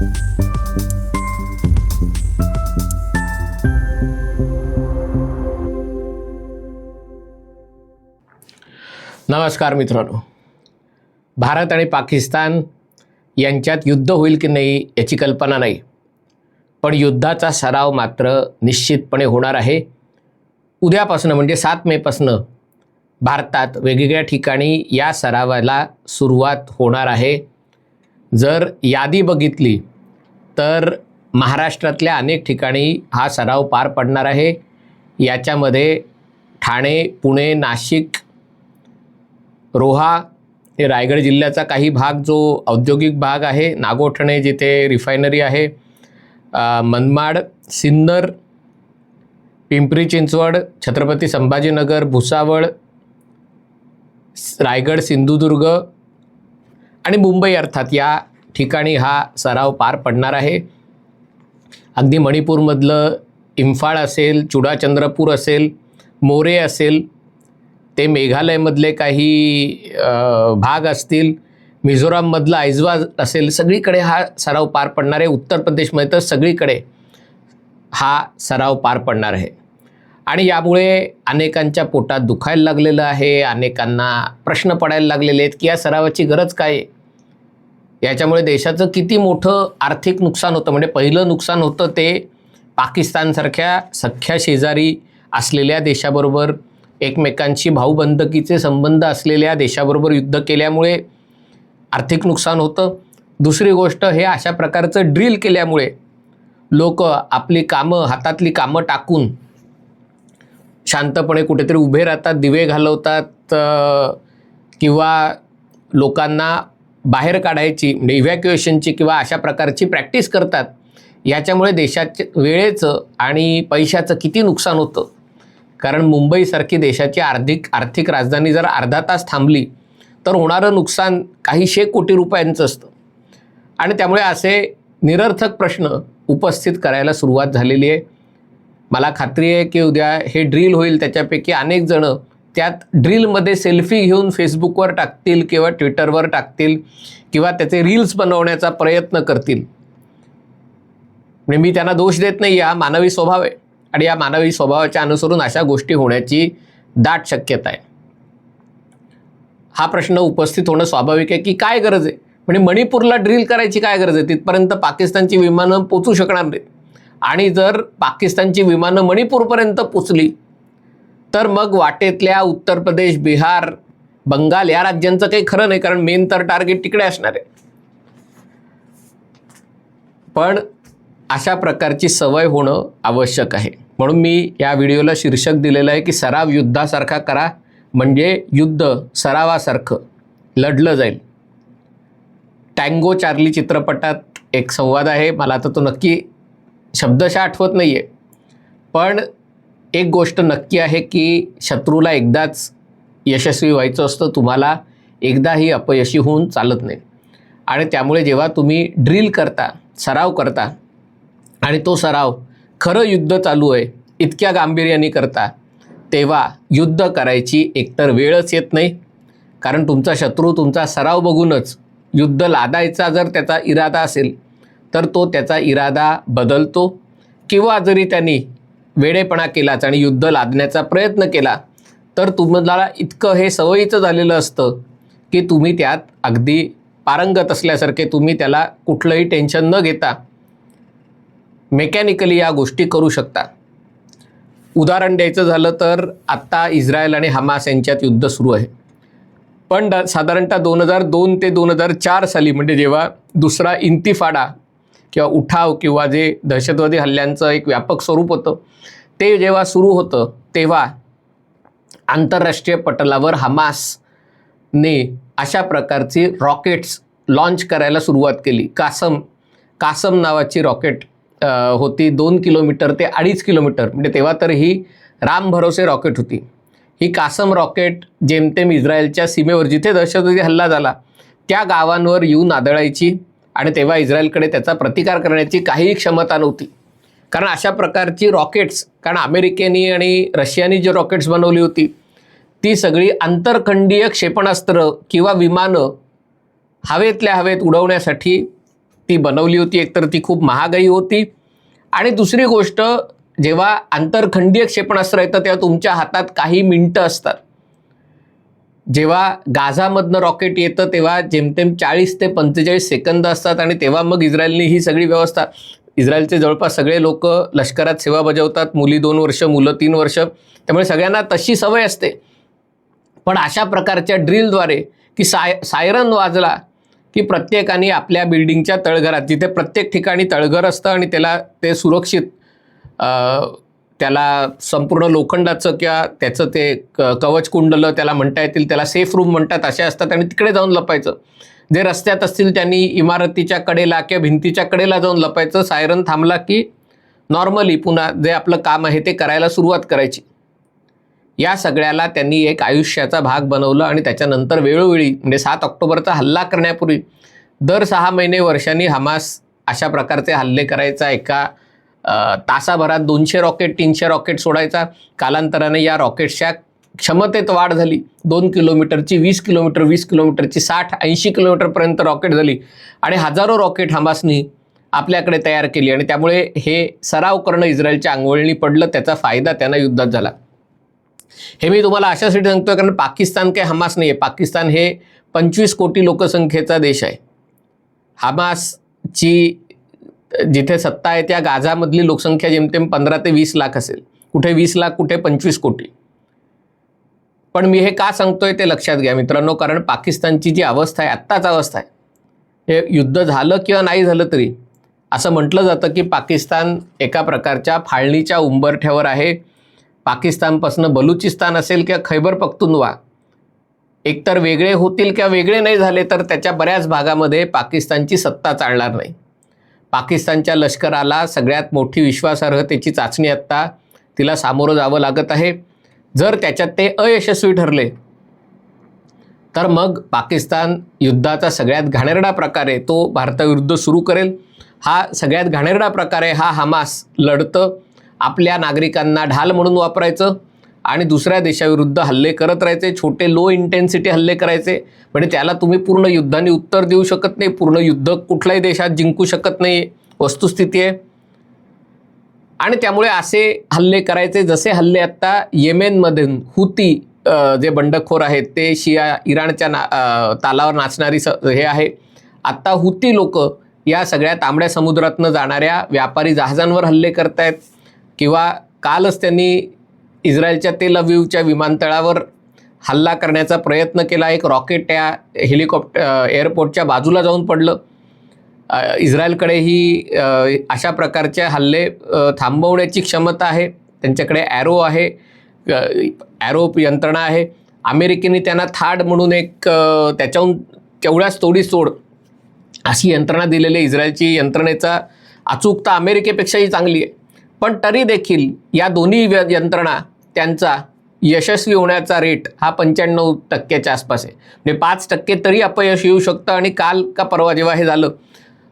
नमस्कार मित्रांनो. भारत आणि पाकिस्तान यांच्यात युद्ध होईल की नाही याची कल्पना नाही. पण युद्धाचा सराव मात्र निश्चितपणे होणार आहे. उद्यापासून म्हणजे सात मेपासनं भारतात वेगवेगळ्या ठिकाणी या सरावाला सुरुवात होणार आहे. जर यादी बघितली तर महाराष्ट्रातल्या अनेक ठिकाणी हा सराव पार पडणार आहे. याच्यामध्ये ठाणे पुणे नाशिक रोहा हे रायगड जिल्ह्याचा काही भाग जो औद्योगिक भाग आहे. नागोठणे जिथे रिफायनरी आहे. मनमाड सिन्नर पिंपरी चिंचवड छत्रपती संभाजीनगर भुसावळ रायगड सिंधुदुर्ग आणि मुंबई अर्थात या ठिकाणी हा सराव पार पडणार आहे. अगदी मणिपूरमधलं इम्फाळ असेल चुडाचंद्रपूर असेल मोरे असेल ते मेघालयमधले काही भाग असतील मिझोराममधलं आयझवा असेल सगळीकडे हा सराव पार पडणार आहे. उत्तर प्रदेशमध्ये तर सगळीकडे हा सराव पार पडणार आहे. आणि यामुळे अनेकांच्या पोटात दुखायला लागलेलं आहे अनेकांना प्रश्न पडायला लागलेले आहेत की या सरावाची गरज काय आहे? याच्यामुळे देशाचं किती मोठं आर्थिक नुकसान होतं म्हणजे पहिलं नुकसान होतं ते पाकिस्तानसारख्या सख्ख्या शेजारी असलेल्या देशाबरोबर एकमेकांशी भाऊबंदकीचे संबंध असलेल्या देशाबरोबर युद्ध केल्यामुळे आर्थिक नुकसान होतं. दुसरी गोष्ट हे अशा प्रकारचं ड्रिल केल्यामुळे लोक आपली कामं हातातली कामं टाकून शांतपणे कुठेतरी उभे राहतात दिवे घालवतात किंवा लोकांना बाहेर काढायची म्हणजे इव्हॅक्युएशनची किंवा अशा प्रकारची प्रॅक्टिस करतात. याच्यामुळे देशाचे वेळेचं आणि पैशाचं किती नुकसान होतं? कारण मुंबईसारखी देशाची आर्थिक आर्थिक राजधानी जर अर्धा तास थांबली तर होणारं नुकसान काहीशे कोटी रुपयांचं असतं. आणि त्यामुळे असे निरर्थक प्रश्न उपस्थित करायला सुरुवात झालेली आहे. मला खात्री आहे की उद्या हे ड्रिल होईल त्याच्यापैकी अनेक जणं त्यात ड्रिलमध्ये सेल्फी घेऊन फेसबुकवर टाकतील किंवा ट्विटरवर टाकतील किंवा त्याचे रील्स बनवण्याचा प्रयत्न करतील. म्हणजे मी त्यांना दोष देत नाही हा मानवी स्वभाव आहे आणि या मानवी स्वभावाच्या अनुसरून अशा गोष्टी होण्याची दाट शक्यता आहे. हा प्रश्न उपस्थित होणं स्वाभाविक आहे की काय गरज आहे? म्हणजे मणिपूरला ड्रिल करायची काय गरज आहे? तिथपर्यंत पाकिस्तानची विमानं पोचू शकणार नाहीत. आणि जर पाकिस्तानची विमानं मणिपूरपर्यंत पोचली तर मग वाटेतल्या उत्तर प्रदेश बिहार बंगाल या राज्यांचं काही खरं नाही कारण मेन तर टार्गेट तिकडे असणार आहे. पण अशा प्रकारची सवय होणं आवश्यक आहे. म्हणून मी या व्हिडिओला शीर्षक दिलेलं आहे की सराव युद्धासारखा करा म्हणजे युद्ध सरावासारखं लढलं जाईल. टँगो चार्ली चित्रपटात एक संवाद आहे मला आता तो नक्की शब्दशः आठवत नाही आहे पण एक गोष्ट नक्की आहे की शत्रूला एकदाच यशस्वी व्हायचं असतं. तुम्हाला एकदाही अपयशी होऊन चालत नाही. आणि त्यामुळे जेव्हा तुम्ही ड्रिल करता सराव करता आणि तो सराव खरं युद्ध चालू आहे इतक्या गांभीर्याने करता तेव्हा युद्ध करायची एकतर वेळच येत नाही. कारण तुमचा शत्रू तुमचा सराव बघूनच युद्ध लादायचा जर त्याचा इरादा असेल तर तो त्याचा इरादा बदलतो. किंवा जरी त्यांनी वेडेपणा केलाच आणि युद्ध लादण्याचा प्रयत्न केला तर तुम्हाला इतकं हे सवयीचं झालेलं असतं की तुम्ही त्यात अगदी पारंगत असल्यासारखे तुम्ही त्याला कुठलंही टेन्शन न घेता मेकॅनिकली या गोष्टी करू शकता. उदाहरण द्यायचं झालं तर आत्ता इस्रायल आणि हमास यांच्यात युद्ध सुरू आहे. पण साधारणतः दोन हजार दोन ते दोन हजार चार साली म्हणजे जेव्हा दुसरा इंतिफाडा किंवा उठाव किंवा जे दहशतवादी हल्ल्यांचं एक व्यापक स्वरूप होतं ते जेव्हा सुरू होतं तेव्हा आंतरराष्ट्रीय पटलावर हमासने अशा प्रकारची रॉकेट्स लॉन्च करायला सुरुवात केली. कासम कासम नावाची रॉकेट होती. दोन किलोमीटर ते अडीच किलोमीटर. म्हणजे तेव्हा तर ही राम भरोसे रॉकेट होती. ही कासम रॉकेट जेमतेम इस्रायलच्या सीमेवर जिथे दहशतवादी हल्ला झाला त्या गावांवर येऊन आदळायची आणि तेव्हा इस्रायलकडे त्याचा प्रतिकार करण्याची काहीही क्षमता नव्हती. कारण अशा प्रकारची रॉकेट्स कारण अमेरिकेनी आणि रशियानी जी रॉकेट्स बनवली होती ती सगळी आंतरखंडीय क्षेपणास्त्र किंवा विमानं हवेतल्या हवेत उडवण्यासाठी ती बनवली होती. एकतर ती खूप महागाई होती. आणि दुसरी गोष्ट जेव्हा आंतरखंडीय क्षेपणास्त्र येतं तेव्हा तुमच्या हातात काही मिनटं असतात. जेव्हा गाझामधनं रॉकेट येतं तेव्हा जेमतेम चाळीस ते पंचेचाळीस सेकंद असतात आणि तेव्हा मग इस्रायलने ही सगळी व्यवस्था इस्रायलचे जवळपास सगळे लोक लष्करात सेवा बजावतात मुली दोन वर्ष मुलं तीन वर्ष त्यामुळे सगळ्यांना तशी सवय असते. पण अशा प्रकारच्या ड्रिलद्वारे की साय सायरन वाजला की प्रत्येकाने आपल्या बिल्डिंगच्या तळघरात जिथे प्रत्येक ठिकाणी तळघर असतं आणि त्याला ते सुरक्षित त्याला संपूर्ण लोखंडाचं किंवा त्याचं ते क कवच कुंडलं त्याला म्हणता येतील त्याला सेफ रूम म्हणतात असे असतात आणि तिकडे जाऊन लपायचं. जे रस्त्यात असतील त्यांनी इमारतीच्या कडेला किंवा भिंतीच्या कडेला जाऊन लपायचं. सायरन थांबला की नॉर्मली पुन्हा जे आपलं काम आहे ते करायला सुरुवात करायची. या सगळ्याला त्यांनी एक आयुष्याचा भाग बनवलं आणि त्याच्यानंतर वेळोवेळी म्हणजे सात ऑक्टोबरचा हल्ला करण्यापूर्वी दर सहा महिने वर्षांनी हमास अशा प्रकारचे हल्ले करायचा एका तासाभरात दोनशे रॉकेट तीनशे रॉकेट सोडायचा. कालांतराने या रॉकेट्सच्या क्षमतेत वाढ झाली. दोन किलोमीटरची वीस किलोमीटर वीस किलोमीटरची साठ ऐंशी किलोमीटरपर्यंत रॉकेट झाली. आणि हजारो रॉकेट हमासनी आपल्याकडे तयार केली. आणि त्यामुळे हे सराव करणं इस्रायलच्या अंगवळणी पडलं त्याचा फायदा त्यांना युद्धात झाला. हे मी तुम्हाला अशासाठी सांगतोय कारण पाकिस्तान काही हमास नाही आहे पाकिस्तान हे पंचवीस कोटी लोकसंख्येचा देश आहे. हमासची जिथे सत्ता आहे त्या गाझामधली लोकसंख्या जेमतेम पंधरा ते वीस लाख असेल. कुठे वीस लाख कुठे पंचवीस कोटी. पण मी हे का सांगतोय ते लक्षात घ्या मित्रांनो कारण पाकिस्तानची जी अवस्था आहे आत्ताच अवस्था आहे. हे युद्ध झालं किंवा नाही झालं तरी असं म्हटलं जातं की पाकिस्तान एका प्रकारच्या फाळणीच्या उंबरठ्यावर आहे. पाकिस्तानपासून बलुचिस्तान असेल किंवा खैबर पख्तुनवा एकतर वेगळे होतील किंवा वेगळे नाही झाले तर त्याच्या बऱ्याच भागामध्ये पाकिस्तानची सत्ता चालणार नाही. पाकिस्तानच्या लष्कराला सगळ्यात मोठी विश्वासार्हतेची चाचणी आत्ता तिला सामोरं जावं लागत आहे. जर त्याच्यात ते अयशस्वी ठरले तर मग पाकिस्तान युद्धाचा सगळ्यात घाणेरडा प्रकारे तो भारताविरुद्ध सुरू करेल. हा सगळ्यात घाणेरडा प्रकारे हा हमास लढतं आपल्या नागरिकांना ढाल म्हणून वापरायचं. आणि दुसऱ्या देशाविरुद्ध हल्ले करत राहायचे छोटे लो इंटेन्सिटी हल्ले करायचे. म्हणजे त्याला तुम्ही पूर्ण युद्धाने उत्तर देऊ शकत नाही पूर्ण युद्ध कुठल्याही देशात जिंकू शकत नाही वस्तुस्थिती आहे. आणि त्यामुळे असे हल्ले करायचे जसे हल्ले आत्ता येमेनमधून हुती जे बंडखोर आहेत ते शिया इराणच्या ना तालावर नाचणारी स हे आहे. आत्ता हुती लोक या सगळ्या तांबड्या समुद्रातनं जाणाऱ्या व्यापारी जहाजांवर हल्ले करतायत. किंवा कालच त्यांनी इस्रायलच्या तेल अविवच्या विमानतळावर हल्ला करण्याचा प्रयत्न केला. एक रॉकेट त्या हेलिकॉप्टर एअरपोर्टच्या बाजूला जाऊन पडलं. इस्रायलकडेही अशा प्रकारचे हल्ले थांबवण्याची क्षमता आहे. त्यांच्याकडे ॲरो आहे. ॲरो यंत्रणा आहे. अमेरिकेने त्यांना थाड म्हणून एक त्याच्याहून तेवढ्याच तोडी सोड अशी यंत्रणा दिलेली आहे. इस्रायलची यंत्रणेचा अचूकता अमेरिकेपेक्षाही चांगली आहे. पण तरी देखील या दोन्ही व्य- यंत्रणा त्यांचा यशस्वी होण्याचा रेट हा पंच्याण्णव टक्क्याच्या आसपास आहे. म्हणजे पाच टक्के तरी अपयश येऊ शकतं आणि काल का परवा जेव्हा हे झालं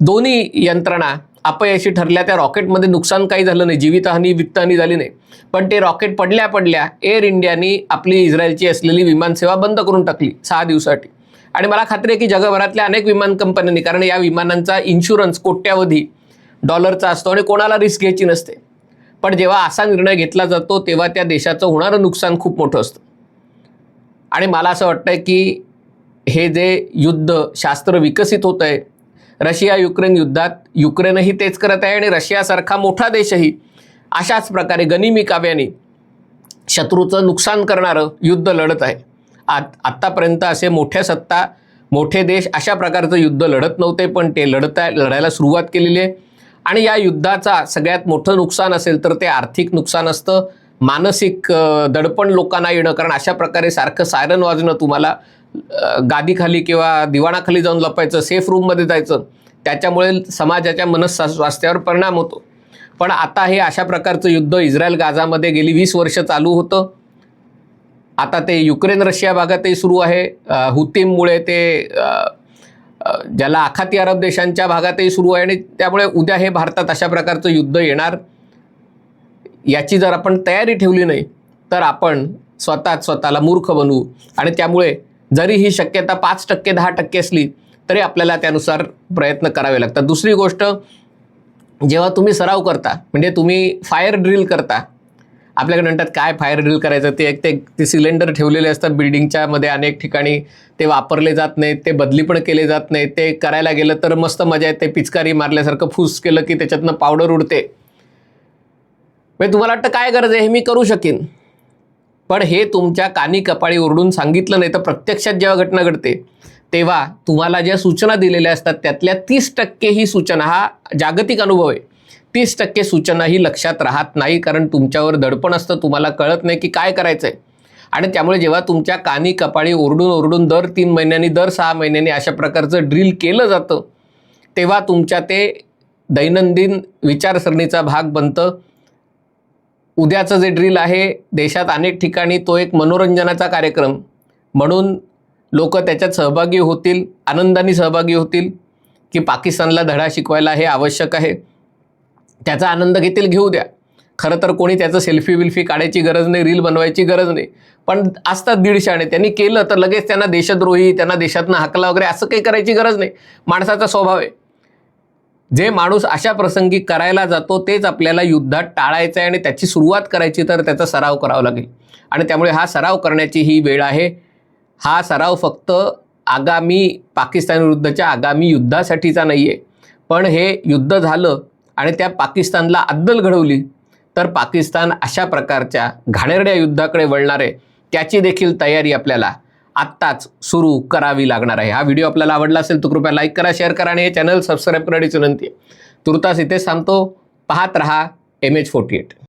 दोन्ही यंत्रणा अपयशी ठरल्या त्या रॉकेटमध्ये नुकसान काही झालं नाही जीवितहानी वित्तहानी झाली नाही. पण ते रॉकेट पडल्या पडल्या एअर इंडियानी आपली इस्रायलची असलेली विमानसेवा बंद करून टाकली सहा दिवसासाठी. आणि मला खात्री आहे की जगभरातल्या अनेक विमान कंपन्यांनी कारण या विमानांचा इन्शुरन्स कोट्यावधी डॉलरचा असतो आणि कोणाला रिस्क घ्यायची नसते. पण जेव्हा असा निर्णय घेतला जातो तेव्हा त्या देशाचं होणारं नुकसान खूप मोठं असतं. आणि मला असं वाटतं की हे जे युद्ध शास्त्र विकसित होत आहे रशिया युक्रेन युद्धात युक्रेनही तेच करत आहे आणि रशियासारखा मोठा देशही अशाच प्रकारे गनिमी काव्याने शत्रूचं नुकसान करणारं युद्ध लढत आहे. आत आत्तापर्यंत असे मोठ्या सत्ता मोठे देश अशा प्रकारचं युद्ध लढत नव्हते पण ते लढता लढायला सुरुवात केलेली आहे. आणि या युद्धाचा सगळ्यात मोठं नुकसान असेल तर ते आर्थिक नुकसान असतं. मानसिक दडपण लोकांना येणं. कारण अशा प्रकारे सारखं सायरन वाजणं तुम्हाला गादीखाली किंवा दिवाणाखाली जाऊन लपायचं सेफ रूममध्ये जायचं त्याच्यामुळे समाजाच्या मनस्वास्थ्यावर परिणाम होतो. पण आता हे अशा प्रकारचं युद्ध इस्रायल गाझामध्ये गेली वीस वर्ष चालू होतं. आता ते युक्रेन रशिया भागातही सुरू आहे. हुतीममुळे ते ज्याला आखाती अरब देशांच्या भागातही सुरू आहे आणि त्यामुळे उद्या हे भारतात अशा प्रकारचं युद्ध येणार याची जर आपण तयारी ठेवली नाही तर आपण स्वतःच स्वतःला मूर्ख बनवू आणि त्यामुळे जरी ही शक्यता पाच टक्के दहा टक्के असली तरी आपल्याला त्यानुसार प्रयत्न करावे लागतात. दुसरी गोष्ट जेव्हा तुम्ही सराव करता म्हणजे तुम्ही फायर ड्रिल करता आपल्याकडे म्हणतात काय फायर ड्रिल करायचं? ते एक ते ते सिलेंडर ठेवलेले असतात बिल्डिंगच्या मध्ये अनेक ठिकाणी. ते वापरले जात नाहीत ते बदली पण केले जात नाहीत. ते करायला गेलं तर मस्त मजा येते पिचकारी मारल्यासारखं फूस केलं की त्याच्यातनं पावडर उडते. म्हणजे तुम्हाला वाटतं काय गरज आहे? हे मी करू शकेन. पण हे तुमच्या कानी कपाळी ओरडून सांगितलं नाही तर प्रत्यक्षात जेव्हा घटना घडते तेव्हा तुम्हाला ज्या सूचना दिलेल्या असतात त्यातल्या तीस टक्के ही सूचना हा जागतिक अनुभव आहे. तीस टक्के सूचनाही लक्षात राहत नाही कारण तुमच्यावर दडपण असतं. तुम्हाला कळत नाही की काय करायचं आहे आणि त्यामुळे जेव्हा तुमच्या कानी कपाळी ओरडून ओरडून दर तीन महिन्यांनी दर सहा महिन्यांनी अशा प्रकारचं ड्रिल केलं जातं तेव्हा तुमच्या ते दैनंदिन विचारसरणीचा भाग बनतं. उद्याचं जे ड्रिल आहे देशात अनेक ठिकाणी तो एक मनोरंजनाचा कार्यक्रम. म्हणून लोक त्याच्यात सहभागी होतील आनंदाने सहभागी होतील की पाकिस्तानला धडा शिकवायला हे आवश्यक आहे. त्याचा आनंद घेतील घेऊ द्या. खरं तर कोणी त्याचं सेल्फी बिल्फी काढायची गरज नाही रील बनवायची गरज नाही. पण असतात दीडशाने त्यांनी केलं तर लगेच त्यांना देशद्रोही त्यांना देशातनं हाकला वगैरे असं काही करायची गरज नाही. माणसाचा स्वभाव आहे. जे माणूस अशा प्रसंगी करायला जातो तेच आपल्याला युद्धात टाळायचं आहे आणि त्याची सुरुवात करायची तर त्याचा सराव करावा लागेल. आणि त्यामुळे हा सराव करण्याची ही वेळ आहे. हा सराव फक्त आगामी पाकिस्तान विरुद्धच्या आगामी युद्धासाठीचा नाही आहे पण हे युद्ध झालं आणि त्या पाकिस्तानला अद्दल घडवली. तर पाकिस्तान अशा प्रकारच्या घाणेरड्या युद्धाकडे वळणारे त्याची देखील तयारी आपल्याला आत्ताच सुरू करावी लागणार आहे. हा व्हिडिओ आपल्याला आवडला असेल तर कृपया लाईक करा शेअर करा आणि हे चॅनल सबस्क्राईब करण्याची विनंती आहे. तुर्तास इथेच सांगतो पाहत रहा एम एच फोर्टी एट